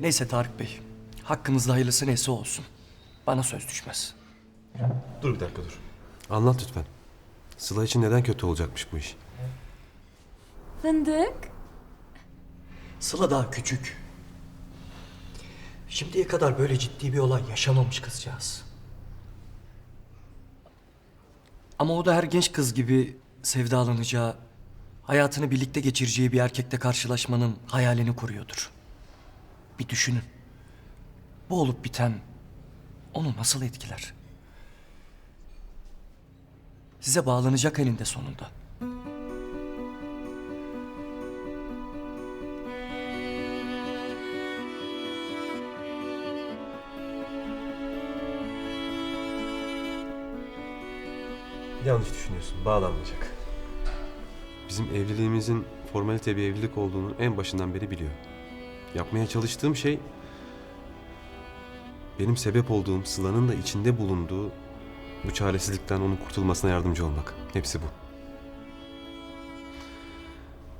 Neyse Tarık Bey. Hakkınızda hayırlısı neyse olsun. Bana söz düşmez. Dur bir dakika dur. Anlat lütfen. Sıla için neden kötü olacakmış bu iş? Fındık. Sıla daha küçük. Şimdiye kadar böyle ciddi bir olay yaşamamış kızcağız. Ama o da her genç kız gibi sevdalanacağı, hayatını birlikte geçireceği bir erkekle karşılaşmanın hayalini kuruyordur. Bir düşünün. Bu olup biten onu nasıl etkiler? Size bağlanacak eninde sonunda. Yanlış düşünüyorsun. Bağlanmayacak. Bizim evliliğimizin formalite bir evlilik olduğunu en başından beri biliyor. Yapmaya çalıştığım şey benim sebep olduğum Sıla'nın da içinde bulunduğu bu çaresizlikten onun kurtulmasına yardımcı olmak. Hepsi bu.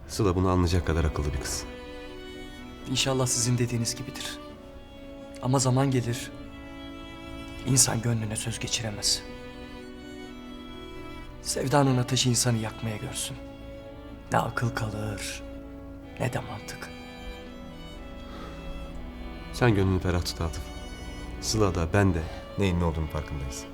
Sıla bunu anlayacak kadar akıllı bir kız. İnşallah sizin dediğiniz gibidir. Ama zaman gelir, insan gönlüne söz geçiremez. Sevdanın ateşi insanı yakmaya görsün. Ne akıl kalır, ne de mantık. Sen gönlünü ferah tut Atıf. Sıla da ben de Neyin ne olduğunu farkındayız.